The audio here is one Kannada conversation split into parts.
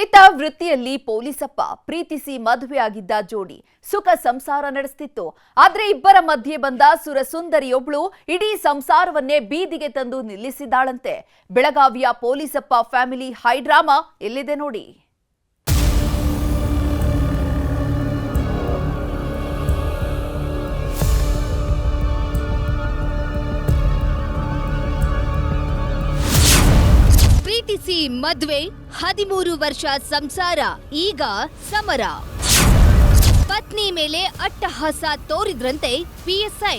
ಈತ ವೃತ್ತಿಯಲ್ಲಿ ಪೊಲೀಸಪ್ಪ ಪ್ರೀತಿಸಿ ಮದುವೆಯಾಗಿದ್ದ ಜೋಡಿ ಸುಖ ಸಂಸಾರ ನಡೆಸ್ತಿತ್ತು. ಆದ್ರೆ ಇಬ್ಬರ ಮಧ್ಯೆ ಬಂದ ಸುರಸುಂದರಿಯೊಬ್ಳು ಇಡೀ ಸಂಸಾರವನ್ನೇ ಬೀದಿಗೆ ತಂದು ನಿಲ್ಲಿಸಿದ್ದಾಳಂತೆ. ಬೆಳಗಾವಿಯ ಪೊಲೀಸಪ್ಪ ಫ್ಯಾಮಿಲಿ ಹೈಡ್ರಾಮಾ ಎಲ್ಲಿದೆ ನೋಡಿ. ಪ್ರೀತಿಸಿ ಮದ್ವೆ ಹದಿಮೂರು ವರ್ಷ ಸಂಸಾರ, ಈಗ ಸಮರ. ಪತ್ನಿ ಮೇಲೆ ಅಟ್ಟಹಾಸ ತೋರಿದ್ರಂತೆ ಪಿಎಸ್ಐ.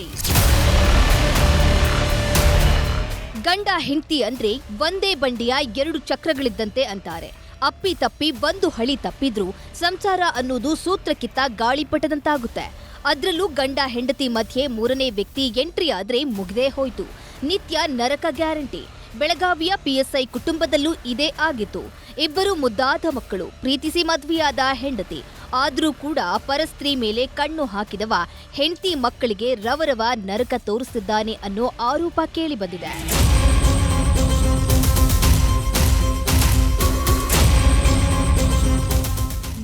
ಗಂಡ ಹೆಂಡತಿ ಅಂದ್ರೆ ಒಂದೇ ಬಂಡಿಯ ಎರಡು ಚಕ್ರಗಳಿದ್ದಂತೆ ಅಂತಾರೆ. ಅಪ್ಪಿ ತಪ್ಪಿ ಒಂದು ಹಳಿ ತಪ್ಪಿದ್ರು ಸಂಸಾರ ಅನ್ನೋದು ಸೂತ್ರಕ್ಕಿತ್ತ ಗಾಳಿಪಟದಂತಾಗುತ್ತೆ. ಅದ್ರಲ್ಲೂ ಗಂಡ ಹೆಂಡತಿ ಮಧ್ಯೆ ಮೂರನೇ ವ್ಯಕ್ತಿ ಎಂಟ್ರಿ ಆದ್ರೆ ಮುಗ್ದೇ ಹೋಯ್ತು. ನಿತ್ಯ ನರಕ ಗ್ಯಾರಂಟಿ. ಬೆಳಗಾವಿಯ ಪಿಎಸ್ಐ ಕುಟುಂಬದಲ್ಲೂ ಇದೇ ಆಗಿತ್ತು. ಇಬ್ಬರು ಮುದ್ದಾದ ಮಕ್ಕಳು, ಪ್ರೀತಿಸಿ ಮದುವೆಯಾದ ಹೆಂಡತಿ, ಆದರೂ ಕೂಡ ಪರಸ್ತ್ರೀ ಮೇಲೆ ಕಣ್ಣು ಹಾಕಿದವ, ಹೆಂಡತಿ ಮಕ್ಕಳಿಗೆ ರವರವ ನರಕ ತೋರಿಸಿದ್ದಾನೆ ಅನ್ನೋ ಆರೋಪ ಕೇಳಿಬಂದಿದೆ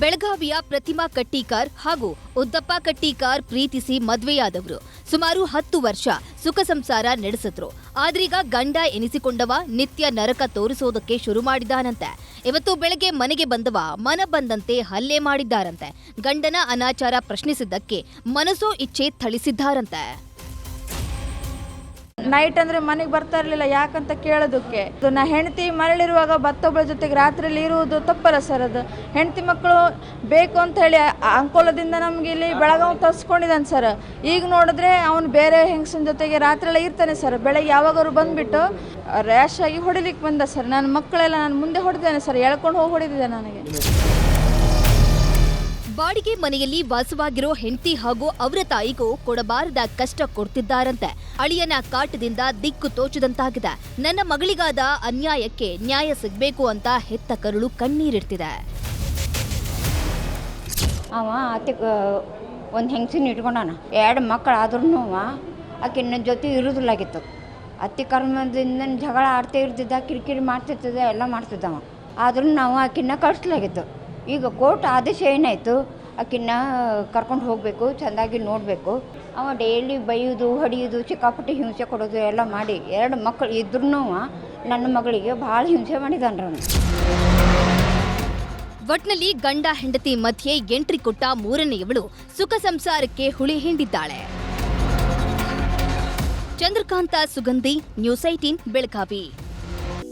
ಬೆಳಗಾವಿಯ ಪ್ರತಿಮಾ ಕಟ್ಟಿಕಾರ್ ಹಾಗೂ ಉದ್ದಪ್ಪ ಕಟ್ಟಿಕಾರ್ ಪ್ರೀತಿಸಿ ಮದುವೆಯಾದವರು. ಸುಮಾರು ಹತ್ತು ವರ್ಷ ಸುಖ ಸಂಸಾರ ನಡೆಸಿದ್ರು. ಆದ್ರೀಗ ಗಂಡ ಎನಿಸಿಕೊಂಡವ ನಿತ್ಯ ನರಕ ತೋರಿಸೋದಕ್ಕೆ ಶುರು ಮಾಡಿದಾನಂತೆ. ಇವತ್ತು ಬೆಳಗ್ಗೆ ಮನೆಗೆ ಬಂದವ ಮನ ಬಂದಂತೆ ಹಲ್ಲೆ ಮಾಡಿದ್ದಾರಂತೆ. ಗಂಡನ ಅನಾಚಾರ ಪ್ರಶ್ನಿಸಿದ್ದಕ್ಕೆ ಮನಸೋ ಇಚ್ಛೆ ಥಳಿಸಿದ್ದಾರಂತೆ. ನೈಟ್ ಅಂದ್ರೆ ಮನೆಗೆ ಬರ್ತಾ ಇರಲಿಲ್ಲ, ಯಾಕಂತ ಕೇಳೋದಕ್ಕೆ. ನಾ ಹೆಂಡತಿ ಮರಳಿರುವಾಗ ಭತ್ತೊಬ್ಬಳ ಜೊತೆಗೆ ರಾತ್ರಿಯಲ್ಲಿ ಇರುವುದು ತಪ್ಪಲ್ಲ ಸರ್ ಅದು. ಹೆಂಡತಿ ಮಕ್ಕಳು ಬೇಕು ಅಂತ ಹೇಳಿ ಅಂಕೋಲದಿಂದ ನಮ್ಗೆ ಇಲ್ಲಿ ಬೆಳಗಾವ್ ತರಿಸ್ಕೊಂಡಿದ್ದಾನೆ ಸರ್. ಈಗ ನೋಡಿದ್ರೆ ಅವನು ಬೇರೆ ಹೆಂಗಸಿನ ಜೊತೆಗೆ ರಾತ್ರಿ ಎಲ್ಲ ಇರ್ತಾನೆ ಸರ್. ಬೆಳಗ್ಗೆ ಯಾವಾಗಾದ್ರು ಬಂದ್ಬಿಟ್ಟು ರ್ಯಾಶ್ ಆಗಿ ಹೊಡಿಲಿಕ್ಕೆ ಬಂದ ಸರ್. ನನ್ನ ಮಕ್ಕಳೆಲ್ಲ ನಾನು ಮುಂದೆ ಹೊಡೆದೇನೆ ಸರ್. ಎಳ್ಕೊಂಡು ಹೋಗಿ ಹೊಡಿದಿದ್ದೆ ನನಗೆ. ಬಾಡಿಗೆ ಮನೆಯಲ್ಲಿ ವಾಸವಾಗಿರೋ ಹೆಂಡತಿ ಹಾಗೂ ಅವರ ತಾಯಿಗೂ ಕೊಡಬಾರದ ಕಷ್ಟ ಕೊಡ್ತಿದ್ದಾರಂತೆ. ಅಳಿಯನ ಕಾಟದಿಂದ ದಿಕ್ಕು ತೋಚದಂತಾಗಿದೆ. ನನ್ನ ಮಗಳಿಗಾದ ಅನ್ಯಾಯಕ್ಕೆ ನ್ಯಾಯ ಸಿಗಬೇಕು ಅಂತ ಹೆತ್ತ ಕರುಳು ಕಣ್ಣೀರಿಡ್ತಿದೆ. ಅವ ಅತ್ತೆ ಒಂದು ಹೆಂಗಸಿನ ಇಟ್ಕೊಂಡಾನ. ಎರಡು ಮಕ್ಕಳು ಆದ್ರೂ ಆಕೆ ನನ್ನ ಜೊತೆ ಇರೋದಿಲ್ಲಾಗಿತ್ತು. ಅತ್ತಿ ಕರ್ಮದಿಂದ ಜಗಳ ಆಡ್ತಾ ಇರ್ತಿದ್ದ, ಕಿರಿಕಿರಿ ಮಾಡ್ತಿರ್ತದೆ ಎಲ್ಲ ಮಾಡ್ತಿದ್ದವ. ಆದ್ರೂ ನಾವು ಆಕಿನ್ನ ಕಳಿಸ್ಲಾಗಿತ್ತು ಈಗ ಕೋರ್ಟ್ ಆದೇಶ ಏನಾಯಿತು? ಆಕಿನ್ನ ಕರ್ಕೊಂಡು ಹೋಗಬೇಕು, ಚೆಂದಾಗಿ ನೋಡಬೇಕು. ಅವ ಡೈಲಿ ಬೈಯೋದು, ಹೊಡಿಯೋದು, ಸಿಕ್ಕಾಪಟ್ಟೆ ಹಿಂಸೆ ಕೊಡೋದು ಎಲ್ಲ ಮಾಡಿ, ಎರಡು ಮಕ್ಕಳು ಇದ್ರೂ ನನ್ನ ಮಗಳಿಗೆ ಭಾಳ ಹಿಂಸೆ ಮಾಡಿದಾನ್ರಿ ಅವನು. ಒಟ್ನಲ್ಲಿ ಗಂಡ ಹೆಂಡತಿ ಮಧ್ಯೆ ಎಂಟ್ರಿ ಕೊಟ್ಟ ಮೂರನೆಯವಳು ಸುಖ ಸಂಸಾರಕ್ಕೆ ಹುಳಿ ಹಿಂಡಿದ್ದಾಳೆ. Chandrakant Sugandhi, news eighteen, Belagavi.